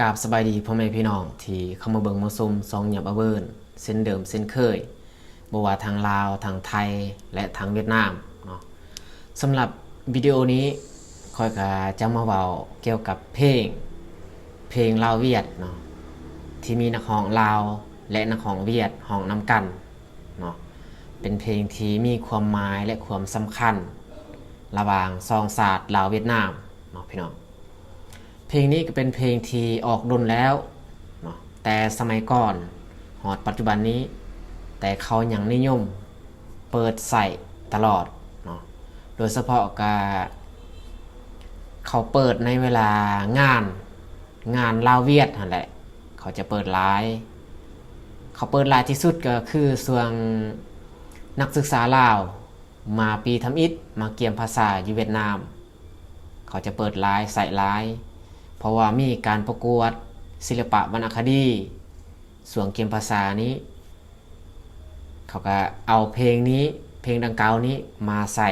กาบสบายดีพ่อแม่พี่น้องที่เข้ามาเบิงมาชมซองหยับอเวิร์นเส้นเดิมเส้นเคยบว่าทางลาวทางไทยและทางเวียดนามเนาะสำหรับวิดีโอนี้คอยก็จะมาเว้าเกี่ยวกับเพลง เพลงลาวเวียดเนาะที่มีนักร้องลาวและนักร้องเวียดร้องนำกันเนาะเป็นเพลงที่มีความหมายและความสำคัญ ระหว่างซองศาสตร์ลาวเวียดนามเนาะพี่น้อง เพลงนี้ก็เป็นเพลงที่ออกดนแล้วเนาะแต่สมัยก่อนหอดปัจจุบันนี้ แต่เขายังนิยมเปิดใส่ตลอดเนาะโดยเฉพาะกาเขาเปิดในเวลางานงานลาวเวียดนั่นแหละเขาจะเปิดไลายเขาเปิดไลายที่สุดก็คือส่วนนักศึกษาลาวมาปีทำอิฐมาเกียมภาษาอยู่เวียดนาม เขาจะเปิดไลน์ใส่ไลน์ เพราะว่ามีการประกวดศิลปะวรรณคดีส่วนเกมภาษานี้ เขาก็เอาเพลงนี้เพลงดังกล่าวนี้มาใส่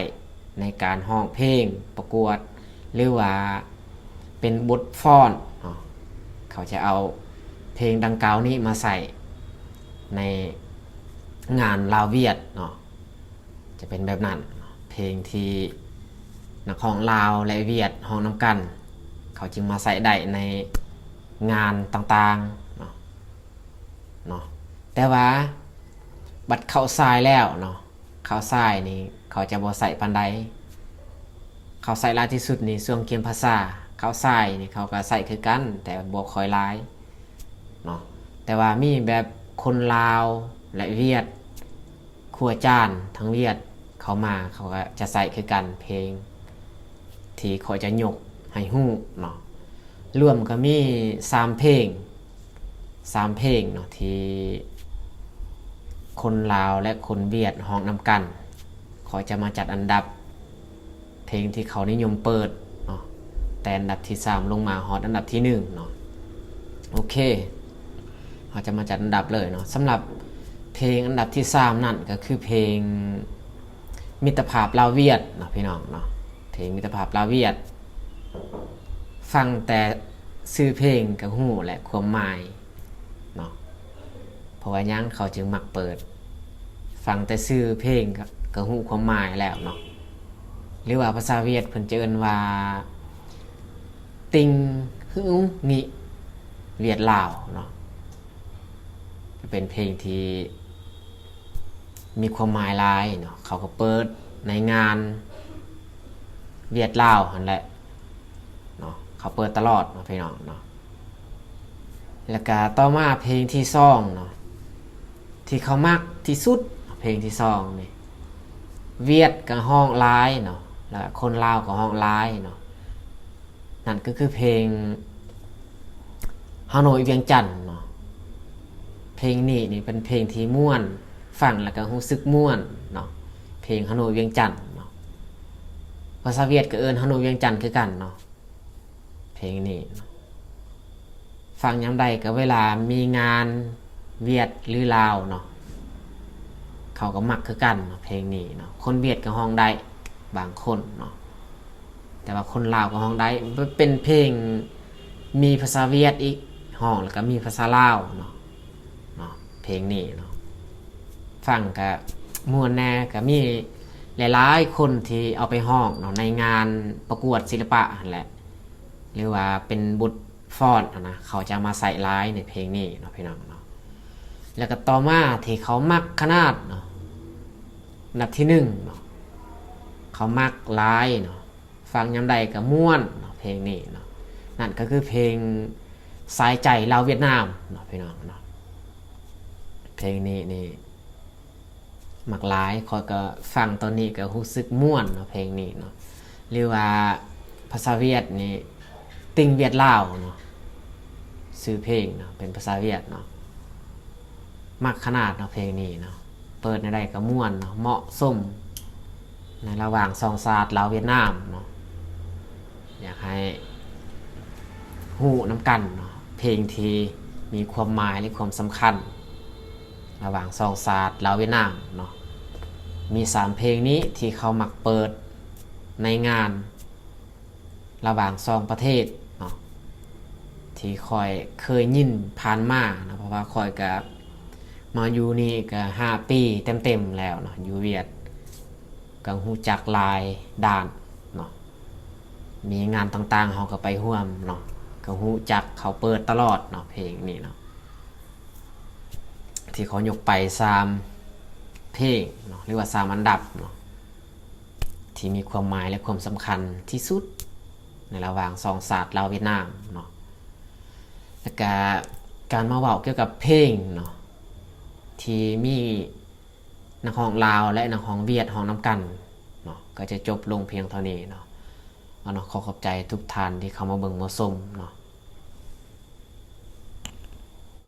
ในการห้องเพลงประกวด หรือว่าเป็นบทฟ้อนเขาจะเอาเพลงดังกล่าวนี้มาใส่ในงานลาวเวียดเนาะจะเป็นแบบนั้นเพลงที่นักร้องลาวและเวียดห้องน้ำกัน เขาจึงมาใส่ได้ในงานต่างๆเนาะเนาะแต่ว่าบัดเข้าทรายแล้วเนาะเข้าทรายนี่เขาจะบ่ใส่ปันใดเขาใส่ลายที่สุดนี่ส่วนเกมภาษาเขาทรายนี่เขาก็ใส่คือกัน แต่บ่คอยลายเนาะแต่ว่ามีแบบคนลาวและเวียดครัวจานทั้งเวียดเขามาเขาก็จะใส่คือกันเพลง ที่เขาจะยก ให้ฮู้เนาะรวมก็มีสามเพลงสามเพลงเนาะที่คนลาวและคนเวียดห้องนำกันขาจะมาจัดอันดับ เพลงที่เขานิยมเปิดเนาะแต่อันดับที่สามลงมาฮอตอันดับที่หนึ่งเนาะโอเคเขาจะมาจัดอันดับเลยเนาะสำหรับเพลงอันดับที่สามนั่นก็คือเพลงมิตรภาพลาวเวียดเนาะพี่น้องเนาะเพลงมิตรภาพลาวเวียด ฟังแต่ซื้อเพลงกับหูและความหมายเนาะเพราะว่ายังเขาจึงมักเปิด ฟังแต่ซื้อเพลงกับหูความหมายแล้วเนาะหรือว่าภาษาเวียดเพิ่นเจะเอิ้นว่า ติงฮึงงิเวียดลาวเนาะเป็นเพลงที่ มีความหมายหลายเนาะเขาก็เปิดในงานเวียดลาวหันแหละ เขาเปิดตลอดเนาะพี่น้องเนาะแล้วก็ต่อมาเพลงที่สองเนาะที่เขามักที่สุดเพลงที่สองนี่เวียดกับห้องร้ายเนาะแล้วคนลาวกับห้องร้ายเนาะนั่นก็คือเพลงฮานอยเวียงจันทน์เนาะเพลงนี้นี่เป็นเพลงที่ม่วนฟังแล้วก็รู้สึกม่วนเนาะเพลงฮานอยเวียงจันทน์เนาะภาษาเวียดก็เอินฮานูเวียงจันทน์คือกันเนาะ งนี้ ฟังย้ำใดก็เวลามีงานเวียดหรือลาวเนาะเขาก็มักคือกันเนเพลงนี้เนาะคนเวียดก็ห้องได้บางคนเนาะแต่ว่าคนลาวก็ห้องได้เป็นเพลงมีภาษาเวียดอีกห้องแล้วก็มีภาษาลาวเนาะเนาะเพลงนี้เนาะฟังก็มวนแน่ก็มีหลายๆคนที่เอาไปห้องเนาะในงานประกวดศิลปะแหละ หรือว่าเป็นบุตรฟอนต์นะเขาจะมาใส่ร้ายในเพลงนี้เนาะพี่น้องเนาะแล้วก็ต่อมาที่เขามักขนาดเนาะอันดับที่หนึ่งเนาะเขามักร้ายเนาะฟังยำใดกับม่วนเนาะเพลงนี้เนาะนั่นก็คือเพลงสายใจลาวเวียดนามเนาะพี่น้องเนาะเพลงนี้นี่มักหลายคอยก็ฟังตอนนี้ก็รู้สึกม่วนเนาะเพลงนี้เนาะหรือว่าภาษาเวียดนี่ ติงเวียดลาวเนาะซื้อเพลงเนาะเป็นภาษาเวียดเนาะมักขนาดเนาะเพลงนี้เนาะเปิดในใดก็ม่วนเนาะเหมาะสมในระหว่างซองซาดลาวเวียดนามเนาะอยากให้หูน้ำกันเนาะเพลงที่มีความหมายและความสำคัญ ระหว่างซองซาดลาวเวียดนามเนาะมีสามเพลงนี้ที่เขามักเปิดในงาน ระหว่างซองประเทศ ที่คอยเคยยินผ่านมานะเพราะว่าคอยกับมาอยู่นี่ก็ห้าปีเต็มๆแล้วเนาะอยู่เวียดกังหูจักลายด่านเนาะมีงานต่างๆเขาก็ไปร่วมเนาะกังหูจักเขาเปิดตลอดเนาะเพลงนี้เนาะที่เขายกไปสามเพลงเนาะเรียกว่าสามอันดับเนาะที่มีความหมายและความสำคัญที่สุดในระหว่างสองศาสตร์ลาวเวียดนามเนาะ แล้วก็การมาเว้าเกี่ยวกับเพลงเนาะที่มีนักร้องลาวและนักร้องเวียดร้องน้ำกันเนาะก็จะจบลงเพียงเท่านี้เนาะเอาเนาะขอขอบใจทุกท่านที่เข้ามาเบิ่งมาชมเนาะ